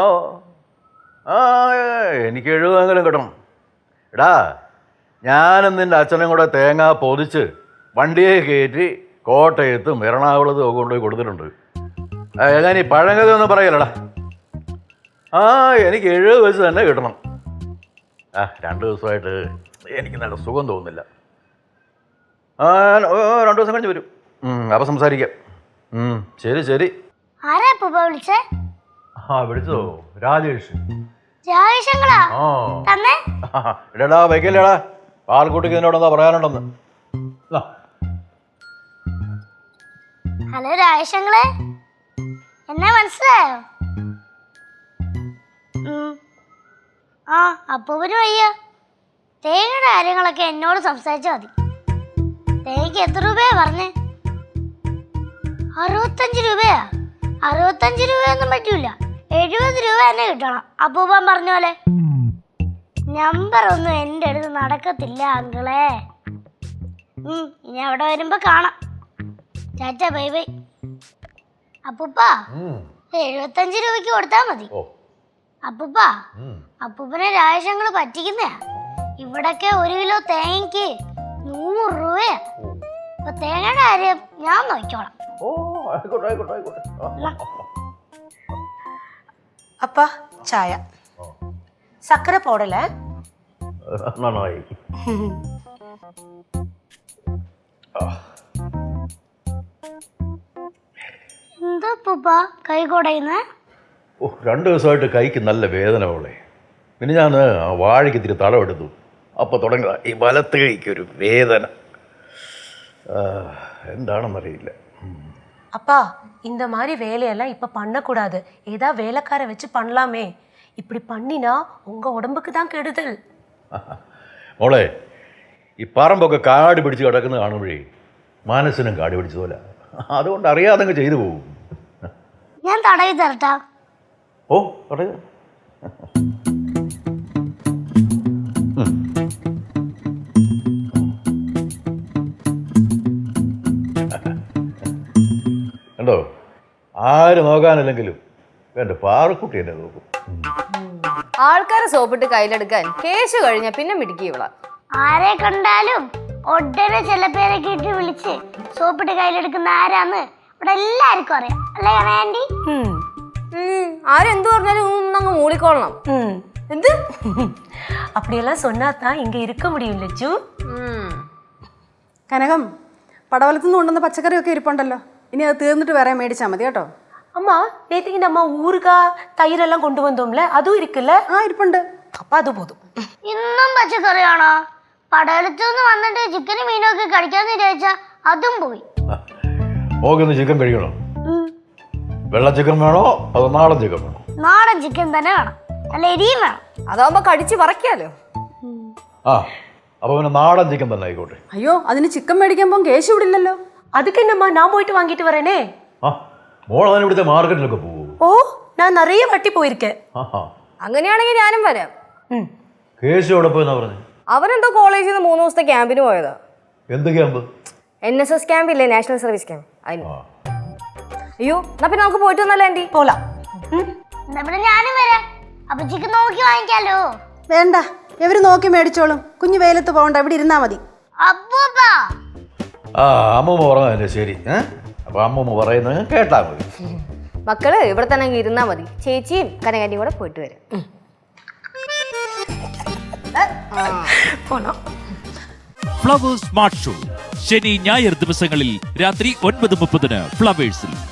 ആ ആ എനിക്ക് എഴുപതെങ്കിലും കിട്ടണം. എടാ ഞാനും നിന്റെ അച്ഛനും കൂടെ തേങ്ങ പൊതിച്ച് വണ്ടിയെ കയറ്റി കോട്ടയത്തും എറണാകുളത്തും ഒക്കെ കൊണ്ടുപോയി കൊടുത്തിട്ടുണ്ട്. ഞാൻ ഈ പഴങ്കഥ ഒന്നും പറയലടാ. ആ എനിക്ക് എഴുപത് വയസ്സ് തന്നെ കിട്ടണം. ആ രണ്ട് ദിവസമായിട്ട് എനിക്ക് നല്ല സുഖം തോന്നുന്നില്ല. ആ രണ്ടു ദിവസം കഴിഞ്ഞ് വരും. അപ്പം സംസാരിക്കാം. ശരി ശരി. ആരാ വിളിച്ചേ? ആ വിളിച്ചോ. രാജേഷ്. രാജേഷങ്ങളാ? ആ. തന്നെ? ഇടടാ വൈകല്ലേടാ പാൽക്കുട്ടിക്ക് നിന്നോട് എന്താ പറയാനുണ്ടെന്ന്. ആ, ഹലോ രാജേഷങ്ങളെ. എന്നെ മനസ്സിലായോ? ഉം. ആ അപ്പൂപ്പന് വയ്യ. തേങ്ങയുടെ കാര്യങ്ങളൊക്കെ എന്നോട് സംസാരിച്ചാൽ മതി. തേങ്ങയ്ക്ക് എത്ര രൂപയാ പറഞ്ഞേ? അറുപത്തഞ്ച് രൂപയാ? അറുപത്തഞ്ച് രൂപയൊന്നും പറ്റൂല. എഴുപത് രൂപ തന്നെ കിട്ടണം. അപ്പൂപ്പൻ പറഞ്ഞ പോലെ. നമ്പർ ഒന്നും എന്റെ അടുത്ത് നടക്കത്തില്ല അങ്കിളെ. ഇനി അവിടെ വരുമ്പോ കാണാം. ചാച്ച ബൈ ബൈ. അപ്പൂപ്പ എഴുപത്തഞ്ച് രൂപയ്ക്ക് കൊടുത്താ മതി. അപ്പൂപ്പ. അപ്പൂപ്പനെ രാജശങ്ങൾ പറ്റിക്കുന്നയാ. ഇവിടൊക്കെ ഒരു കിലോ തേങ്ങയ്ക്ക് നൂറ് രൂപയാ. അപ്പൊ തേങ്ങയുടെ കാര്യം ഞാൻ നോക്കിക്കോളാം. ഓ ആയിക്കോട്ടെ ആയിക്കോട്ടെ ആയിക്കോട്ടെ. அப்பா சாயா சக்கரை போடல ആ, നന്നായി എന്താ അപ്പൂപ്പ കൈ കൊടയുന്നേ ഓ രണ്ട് ദിവസമായിട്ട് കൈക്ക് നല്ല വേദന പോലെ പിന്നെ ഞാൻ ആ വാഴയ്ക്ക് ഇത്തിരി തടവെടുത്തു അപ്പോൾ തുടങ്ങിയതാ ഈ വലത്ത് കൈക്കൊരു വേദന ആ, എന്താണെന്നറിയില്ല அப்பா இந்த மாதிரி வேலையெல்லாம் இப்ப பண்ணக்கூடாது ஏதா வேலைக்கார வச்சு பண்ணலாமே இப்படி பண்ணினா உங்க உடம்புக்கு தான் கெடுதல் മോളെ ഈ പറമ്പൊക്കെ കാട് പിടിച്ച് കിടക്കുന്നത് കാണുമ്പോഴേ മനസ്സിനും കാട് പിടിച്ചതുപോലെ അതുകൊണ്ട് അറിയാതെ അങ്ങ് ചെയ്തു പോകും ഞാൻ തടവി തരട്ടാ ഓ തുടങ്ങ കണ്ടോ ആര് നോക്കാനില്ലെങ്കിലും എൻ്റെ പാറക്കുട്ടി എന്നെ നോക്കും ആൾക്കാരെ സോപ്പിട്ട് കയ്യിലെടുക്കാൻ കേശു കഴിഞ്ഞ പിന്നെ മിടുക്കി ഇവള ആരെ കണ്ടാലും ഉടനെ ചില പേരൊക്കെ ഇട്ട് വിളിച്ച് സോപ്പിട്ട് കയ്യിലെടുക്കുന്ന ആരാന്ന് ഇവിടെ എല്ലാവർക്കും അറിയാം അല്ലേ ആൻറ്റി ആരെന്തു പറഞ്ഞാലും ഒന്നങ്ങ് മൂളിക്കൊള്ളണം ம். എന്ത് அப்படியெல்லாம் சொன்னா தான் இங்க இருக்க முடியும் லட்சு ഉം. കനകം പടവലത്തു നിന്ന് കൊണ്ടുവന്ന പച്ചക്കറിയൊക്കെ ഇരിപ്പുണ്ടല്ലോ ഇനി അത് തീർന്നിട്ട് വേറെ മേടിച്ചാൽ മതി കേട്ടോ அம்மா நேற்றுக்கு நம்ம ஊறுகாய் தயிரெல்லாம் கொண்டு வந்தோம்ல அதுவும் இருக்குல்ல ആ ഇരിപ്പുണ്ട് அப்ப அது போதும் ഇന്നും പച്ചക്കറിയാണോ പടവലത്തു നിന്ന് വന്നിട്ട് ചിക്കനും മീനും ഒക്കെ കഴിക്കാന്ന് വിചാരിച്ചാ അതും പോയി മോക്കൊന്ന് ചിക്കൻ കഴിക്കണോ വെള്ള ചിക്കൻ വേണോ അതോ നാടൻ ചിക്കൻ വേണോ നാടൻ ചിക്കൻ തന്നെ വേണം നല്ല എരിയും വേണം അതാവുമ്പോ കടിച്ച് പറിക്കാലോ ആ അപ്പോൾ പിന്നെ നാടൻ ചിക്കൻ തന്നെ ആയിക്കോട്ടെ അയ്യോ അതിന് ചിക്കൻ മേടിക്കാൻ പോകാൻ കേശു ഇവിടെ ഇല്ലല്ലോ அதுக்கு என்னம்மா நான் போயிட்டு வாங்கிட்டு வரேனே ആ മോൾ അതിന് ഇവിടുത്തെ മാർക്കറ്റിലൊക്കെ പോകുമോ ஓ நான் நிறைய வாட்டி போயிருக்கேன் ആഹാ അങ്ങനെയാണെങ്കിൽ ഞാനും വരാം ம் കേശു എവിടെ പോയെന്നാ പറഞ്ഞു അവനെന്തോ കോളേജിൽ നിന്ന് മൂന്ന് ദിവസത്തെ ക്യാമ്പിന് പോയതാ എന്ത് camp N S S camp ഇല്ലേ നാഷണൽ സർവീസ് ക്യാമ്പ് അതിന് ആ അയ്യോ എന്നാ പിന്നെ നമുക്ക് പോയിട്ട് വന്നല്ലേ ആൻറ്റി போலாம் ம் എന്നാ പിന്നെ ഞാനും വരാം അപ്പൊ ചിക്കൻ നോക്കി വാങ്ങിക്കാലോ വേണ്ട ഇവര് നോക്കി മേടിച്ചോളും കുഞ്ഞു വെയിലത്ത് പോകണ്ട ഇവിടെ ഇരുന്നാ മതി അപ്പൂപ്പാ ആ അമ്മമ്മ പറഞ്ഞതല്ലേ ശരി. ഏ? അപ്പൊ അമ്മൂമ്മ പറയുന്നത് കേട്ടാ മതി. മക്കൾ ഇവിടെ തന്നെ ഇരുന്നാ മതി. ചേച്ചിയും കനകാന്റിയും കൂടെ പോയിട്ട് വരും. Flowers smart show. ശനി ഞായർ ദിവസങ്ങളിൽ രാത്രി ഒൻപത് മുപ്പതിന് ഫ്ലവേഴ്സിൽ.